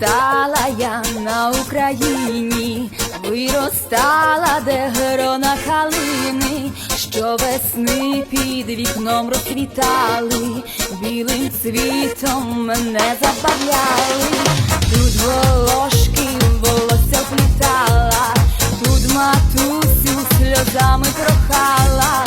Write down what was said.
Стала я на Україні. Виростала, де грона калини, що весни під вікном розквітали, білим цвітом мене забавляли, тут волошки волосся плітала, тут матусю сльозами прохала,